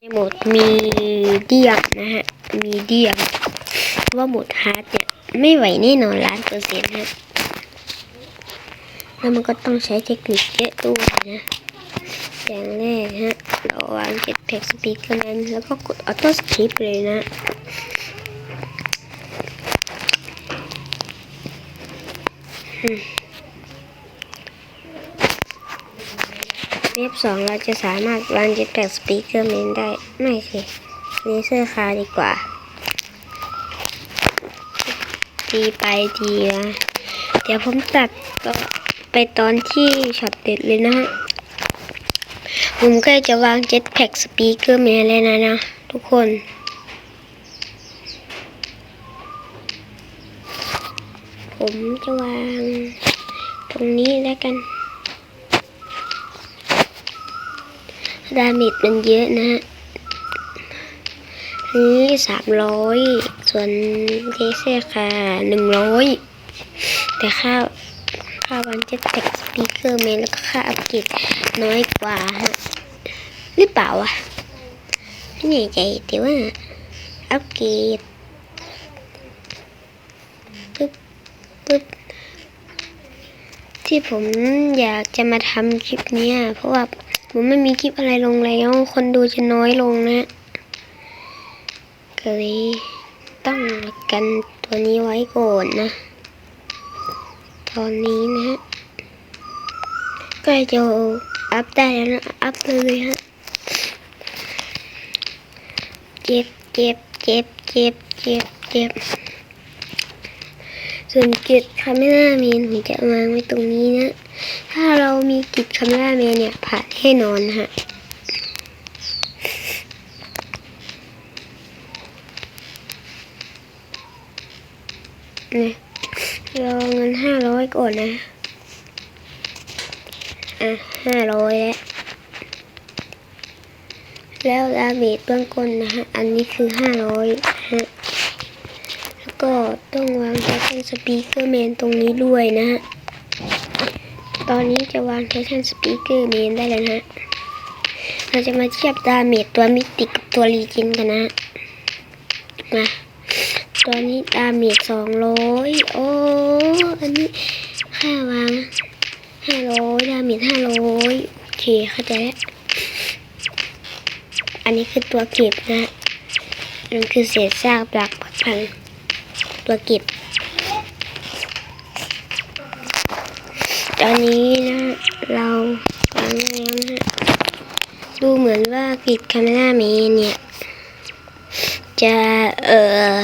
ในโหมดมีเดียมนะฮะ มีเดียมว่าโหมดฮาร์ดเนี่ยไม่ไหวแน่นอนล้านเปอร์เซ็นต์ฮะ แล้วมันก็ต้องใช้เทคนิคเยอะด้วยนะ อย่างแรกฮะ เราวางเจ็ตแพ็กสปีกเกอร์นั้น แล้วก็กดออโต้สคริปเลยนะ เว็บสองเราจะสามารถวาง Jetpack Speaker Main ได้ ไม่สิเลเซอร์คาดีกว่า ดีไปดีนะเดี๋ยวผมตัดก็ไปตอนที่ช็อตเด็ดเลยนะฮะ ผมก็จะวาง Jetpack Speaker Main เลยนะนะ ทุกคนผมจะวางตรงนี้แล้วกัน ดาเมจมันเยอะนะฮะนี้สามร้อยส่วนเทเซค่ะหนึ่งร้อยแต่ค่าค่าวันจ็ตแท็กสปีกเกอร์แมนแล้วก็ค่าอัปเกรดน้อยกว่าฮะหรือเปล่าวะไม่แน่ใจแต่ว่าอัปเกรดปึ๊บปึ๊บที่ผมอยากจะมาทำคลิปนี้เพราะว่า ผมไม่มีคลิปอะไรลงแล้ว คนดูจะน้อยลงนะก็เลยต้องกันตัวนี้ไว้ก่อนนะ ตอนนี้นะฮะก็จะอัพได้แล้วนะอัพเลยฮะเจ็บเจ็บเจ็บเจ็บเจ็บเจ็บส่วนกิจคาเมล่าเมนผมจะวางไว้ตรงนี้นะ ถ้าเรามีกิจคาเมล่าเมนเนี่ยผ่านแน่นอนฮะเนี่ยรอเงินห้าร้อยก่อนนะ อะห้าร้อยแล้วแล้วดาเมจเบื้องต้นนะฮะ อันนี้คือห้าร้อยฮะ แล้วก็ต้องวางไททันสปีกเกอร์แมนตรงนี้ด้วยนะฮะ ตอนนี้จะวางไททันสปีกเกอร์แมนได้แล้วนะเราจะมาเทียบดาเมจตัวมิติกับตัวรีจินกันนะ มาตัวนี้ดาเมจสองร้อยโอ้ อันนี้ค่าวางห้าร้อยดาเมจห้าร้อยโอเคเข้าใจแล้ว อันนี้คือตัวเก็บนะนั่นคือเศษซากปลักผักพังตัวเก็บ ตอนนี้นะเราวางแล้วนะดูเหมือนว่ากิดคาเมล่าเมนเนี่ย จะเออ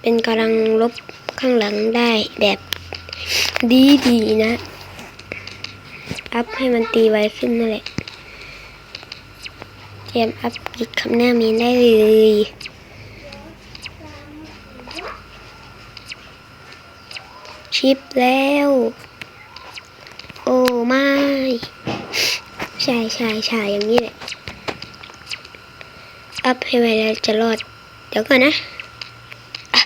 เป็นกำลังลบข้างหลังได้แบบดีดีๆนะ อัพให้มันตีไวขึ้นนั่นแหละเตรียมอัพกิดคำหน้าเมนได้เลยชิปแล้ว โอ้ไม่ใช่ใช่ใช่อย่างนี้แหละอัพให้ไว้แล้วจะรอด เดี๋ยวก่อนนะอะ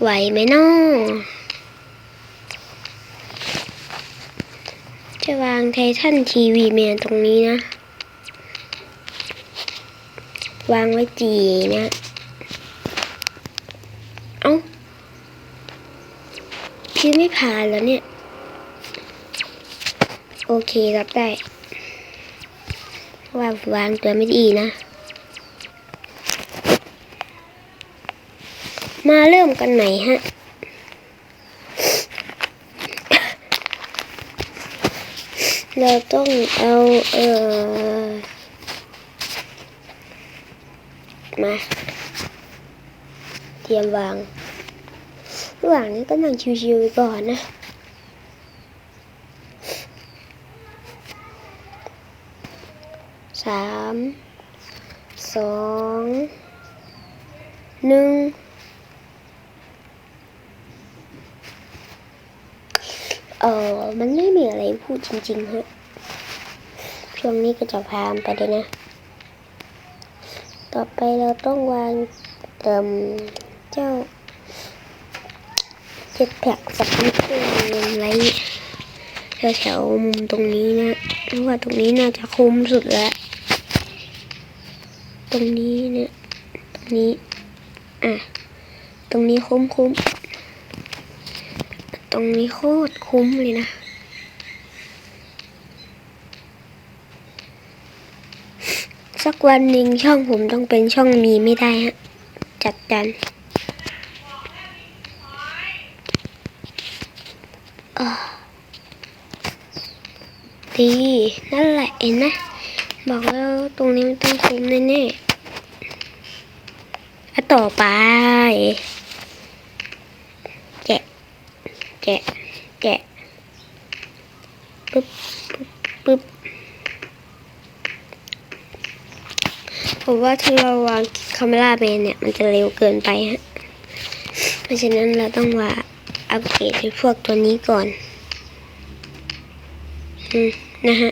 ไหวไหมน้อจะวางไททันทีวีแมนตรงนี้นะ วางไว้จีนะ เอ้า พี่ไม่ผ่านแล้วเนี่ย โอเครับได้ ว่าวางตัวไม่ดีนะ มาเริ่มกันไหนฮะเราต้องเอาเออมา เตรียมวาง ระหว่างนี้ก็นั่งชิวๆไปก่อนนะ สาม สอง หนึ่ง เออมันไม่มีอะไรพูดจริงๆฮะ ช่วงนี้ก็จะพามไปเลยนะ ต่อไปเราต้องวางเติมเจ้า จ็ดแพ็กสปิเกอร์ไว้แถวๆมุมตรงนี้นะเพราะว่าตรงนี้น่าจะคุ้มสุดแล้ว ตรงนี้เนี่ยตรงนี้ อะ ตรงนี้คุ้มคุ้มตรงนี้โคตรคุ้มเลยนะสักวันหนึ่งช่องผมต้องเป็นช่องมีไม่ได้ฮะ จัดการอ่าดี นั่นแหละเห็นนะ บอกแล้วตรงนี้มันต้องคุ้มแน่ๆอะต่อไป แกะ แกะ แกะ ปึ๊บ ปึ๊บปึ๊บผมว่าถ้าเราวางคาเมล่าแมนเนี่ย มันจะเร็วเกินไปฮะ เพราะฉะนั้นเราต้องว่าอัปเกรดให้พวกตัวนี้ก่อน อืม นะฮะ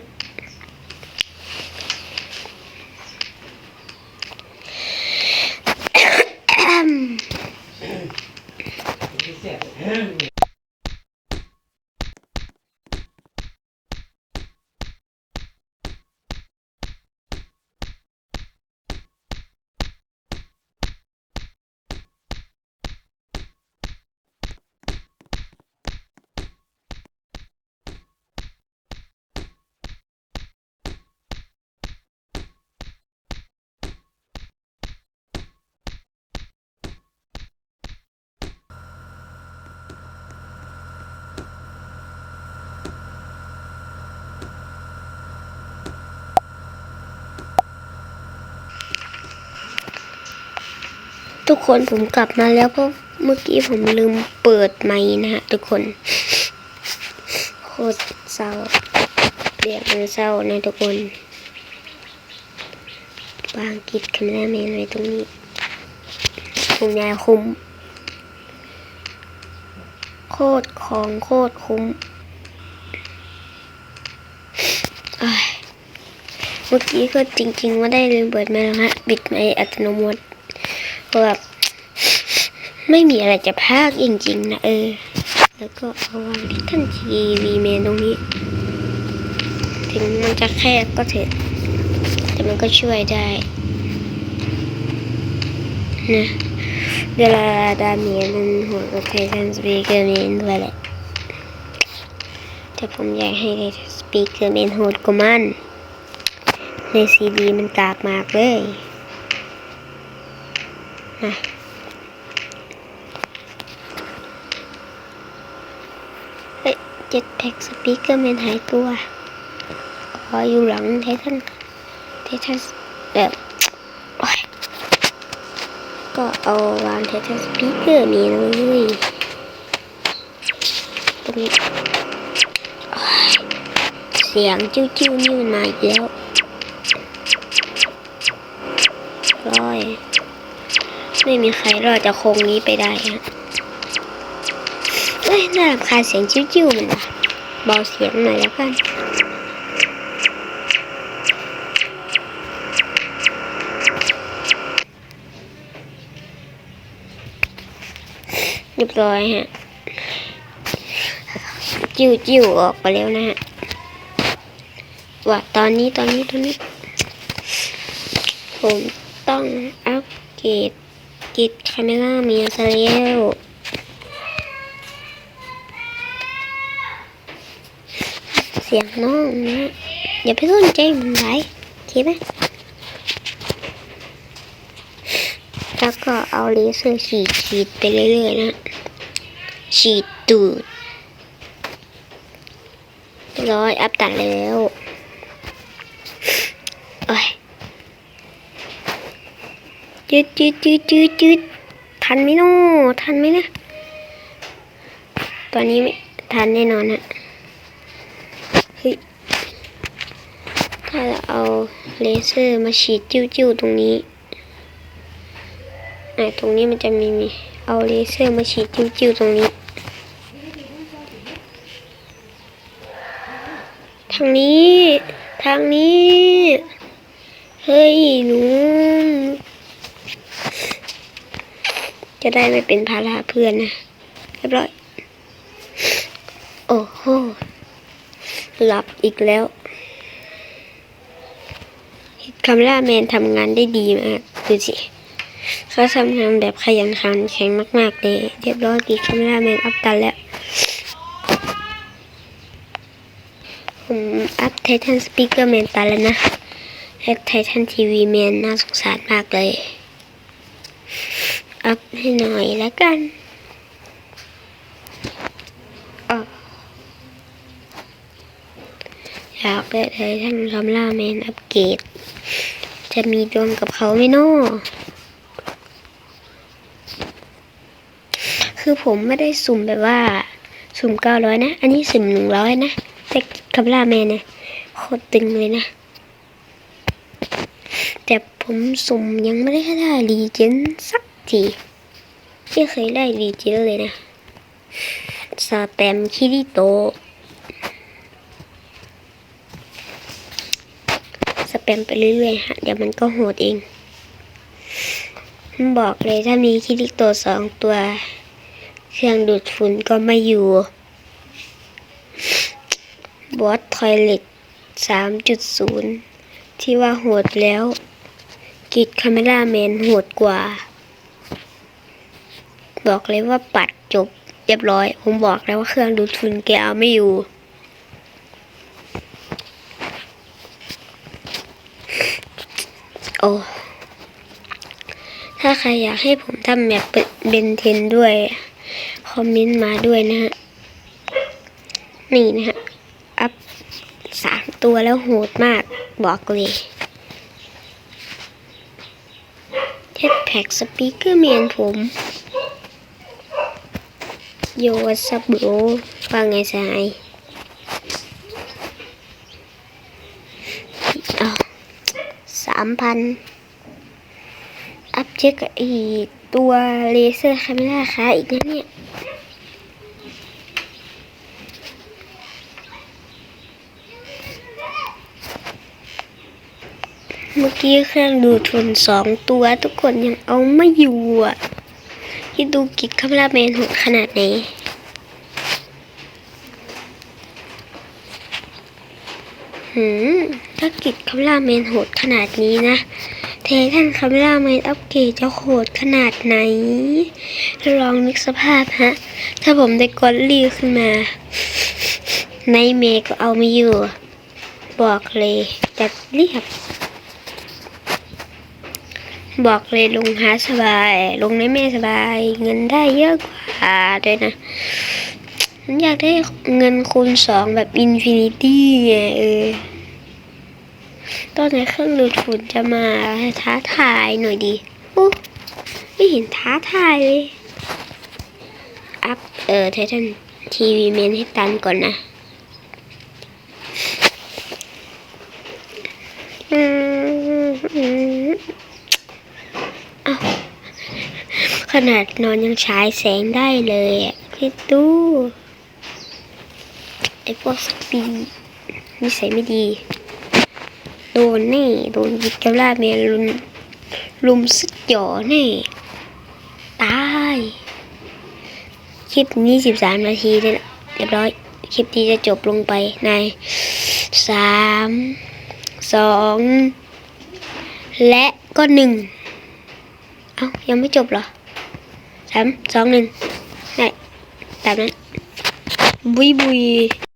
ทุกคนผมกลับมาแล้วเพราะเมื่อกี้ผมลืมเปิดไมค์นะฮะทุกคนโคตรเศร้าเรียกมันเศร้านะทุกคนวางกิดคาเมราแมนไว้ตรงนี้คุณยายคุ้มโคตรของโคตรคุ้มอ้เมื่อกี้ก็จริงๆว่าได้ลืมเปิดไมค์แล้วฮะปิดไมค์อัตโนมัติ พราะแบบไม่มีอะไรจะพากจริงๆนะเออ แล้วก็เอาวางที่ท่านทีวีเมนตรงนี้ ถึงมันจะแคบก็เถอะ แต่มันก็ช่วยได้นะเวลาดาเมียมันหัวกับไททันสปีกเกอร์เมนด้วยแหละแต่ผมอยากให้ไททันสปีกเกอร์เมนโหดกว่ามัน ในซีดีมันกากมากเลย นะเฮ้ยเจ็ดแพ็กสปีกเกอร์แมนหายตัวขออยู่หลังไททันไททันแบบก็เอาวางไททันสปีกเกอร์มีเลยตรงนี้เสียงชิวจิ้วๆนี่มันมาอีกแล้วร้อย ไม่มีใครรอดจากโค้งนี้ไปได้ฮะเอ้ยน่ารำคาญเสียงจิ้วๆมันว่ะเบาเสียงหน่อยแล้วกันเรียบร้อยฮะ จิ้วจิ้วๆออกไปแล้วนะฮะว่าตอนนี้ตอนนี้ตอนนี้ ผมต้องอัปเกรด กิดคาเมล่ามีซะแล้วเสียงน้องนะ อย่าไปสนใจมันไหลโอเคไหมแล้วก็เอาเลเซอร์ฉีดฉีดไปเรื่อยๆนะ ฉีดตูดร้อยอัปตัดแล้ว โอ้ย จืดจืดจืดจืดจืดทันไหมโน่ทันไหมนะตอนนี้ไม่ทันแน่นอนฮะเฮ้ยถ้าเราเอาเลเซอร์มาฉีดจิ้วจิ้วๆตรงนี้อะตรงนี้มันจะมีมีเอาเลเซอร์มาฉีดจิ้วจิ้วๆตรงนี้ทางนี้ ทางนี้ เฮ้ยหนู จะได้ไม่เป็นภาระเพื่อนนะเรียบร้อย โอ้โห หลับอีกแล้วคาเมล่าแมนทำงานได้ดีมากดูสิเขาทำงานแบบขยันขันแข็งมากๆเลยเรียบร้อยดีคาเมล่าแมนอัพกันแล้วผมอัพไททันสปีกเกอร์แมนตันแล้วนะแอดไททันทีวีแมนน่าสงสารมากเลย อัพให้หน่อยแล้วกันอ้ออยากได้ไททันคำล่าแมนอัปเกรด จะมีดวงกับเขาไหมน้อคือผมไม่ได้สุ่มแบบว่า สุ่มเก้าร้อยนะ อันนี้สุ่มหนึ่งร้อยนะ แต่คำล่าแมนเนี่ยโคตรตึงเลยนะ แต่ผมสุ่มยังไม่ได้ได้รีเจนสัก ทีไม่เคยได้รีเจนเลยนะสแตมคิริโตสแปมไปเรื่อยๆฮะเดี๋ยวมันก็โหดเองผมบอกเลยถ้ามีคิริโตสองตัว เครื่องดูดฝุ่นก็ไม่อยู่บอสทอยเล็ตสามจุดศูนย์ที่ว่าโหดแล้ว กิดคาเมล่าแมนโหดกว่า บอกเลยว่าปัดจบเรียบร้อย ผมบอกแล้วว่าเครื่องดูดฝุ่นแกเอาไม่อยู่ โอ้ ถ้าใครอยากให้ผมทำแบบเบนเทนด้วย คอมเมนต์มาด้วยนะฮะ นี่นะฮะ อัพสามตัวแล้วโหดมากบอกเลยเทสแพ็กสปีกเกอร์แมนผม โยวัสบโรว่าไงสายสามพันอัพเช็คอีกตัวเลเซอร์คาเมล่าค้าอีกนะเนี่ยเมื่อกี้เครื่องดูดฝุ่นสองตัวทุกคนยังเอาไม่อยู่อะ ที่ดูกิกคาเมล่าแมนโหดขนาดไหนหืมถ้ากิกคาเมล่าแมนโหดขนาดนี้นะ เททันคาเมล่าแมนอัปเกรดจะโหดขนาดไหน ลองนึกสภาพฮะ ถ้าผมได้กดรีขึ้นมา ในเมก็เอาไม่อยู่ บอกเลยจัดเรียบ บอกเลยลุงหาสบายลุงในแม่สบาย เงินได้เยอะกว่าด้วยนะฉันอยากได้เงินคูณสองแบบอินฟินิตี้ไงเออตอนไหนเครื่องดูดฝุ่นจะมาท้าทายหน่อยดีโอ้ไม่เห็นท้าทายเลย อัพเออไททันทีวีเมนให้ตันก่อนนะ อืมอืม ขนาดนอนยังฉายแสงได้เลยอะคิดดูไอ้พวกสปีนิสัยไม่ดี โดนแน่ โดนยิบเกล่าเมียลุมลุมสุดหย่อแน่ ตาย คลิปนี้สิบสามนาทีเลยนะเรียบร้อย คลิปนี้จะจบลงไปในสามสองและก็หนึ่งเอ้า ยังไม่จบเหรอ สามสองหนึ่งได้ตามนั้นบุยบุย